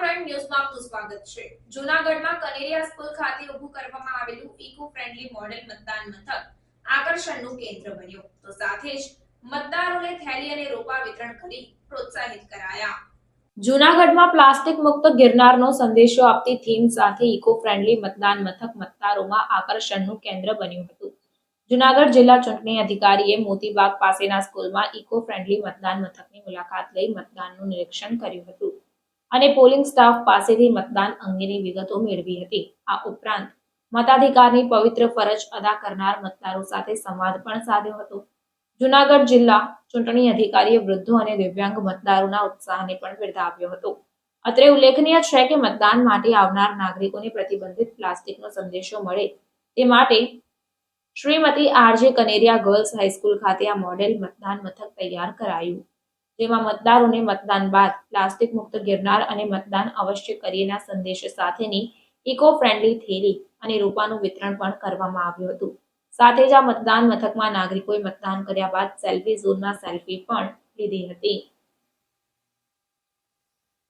Prime ન્યૂઝમાં આપનું સ્વાગત છે. જૂનાગઢમાં કનેરિયા સ્કૂલ ખાતે ઊભું કરવામાં આવેલું ઇકો ફ્રેન્ડલી મોડેલ મતદાન મથક આકર્ષણનું કેન્દ્ર બન્યું. તો સાથે જ મતદારોને થેલી અને રોપા વિતરણ કરી પ્રોત્સાહિત કરાયા. જૂનાગઢમાં પ્લાસ્ટિક મુક્ત ગિરનારનો સંદેશો આપતી થીમ સાથે ઇકો ફ્રેન્ડલી મતદાન મથક મતદારોમાં આકર્ષણનું કેન્દ્ર બન્યું હતું. જૂનાગઢ જિલ્લા ચૂંટણી અધિકારીએ મોતીબાગ પાસેના સ્કૂલમાં ઇકો ફ્રેન્ડલી મતદાન મથકની મુલાકાત લઈ મતદાનનું નિરીક્ષણ કર્યું હતું. અને પોલિંગ સ્ટાફ પાસેથી મતદાન અંગેની વિગતો મેળવી હતી. આ ઉપરાંત મતાધિકારની પવિત્ર ફરજ અદા કરનાર મતદારો સાથે સંવાદ પણ સાધ્યો હતો. જુનાગઢ જિલ્લા ચૂંટણી અધિકારીએ વૃદ્ધો અને દિવ્યાંગ મતદારોના ઉત્સાહને પણ બિરદાવ્યો હતો. અત્રે ઉલ્લેખનીય છે કે મતદાન માટે આવનાર નાગરિકોને પ્રતિબંધિત પ્લાસ્ટિકનો સંદેશો મળે તે માટે Shrimati RJ Kaneria girls high school ખાતે આ મોડેલ મતદાન મથક તૈયાર કરાયું. જેમાં મતદારોને મતદાન બાદ પ્લાસ્ટિક મુક્ત ગિરનાર અને મતદાન અવશ્ય કરીએના સંદેશ સાથેની ઇકો ફ્રેન્ડલી થેલી અને રોપાનું વિતરણ પણ કરવામાં આવ્યું હતું. સાથે જ આ મતદાન મથકમાં નાગરિકોએ મતદાન કર્યા બાદ સેલ્ફી ઝોનમાં સેલ્ફી પણ લીધી હતી.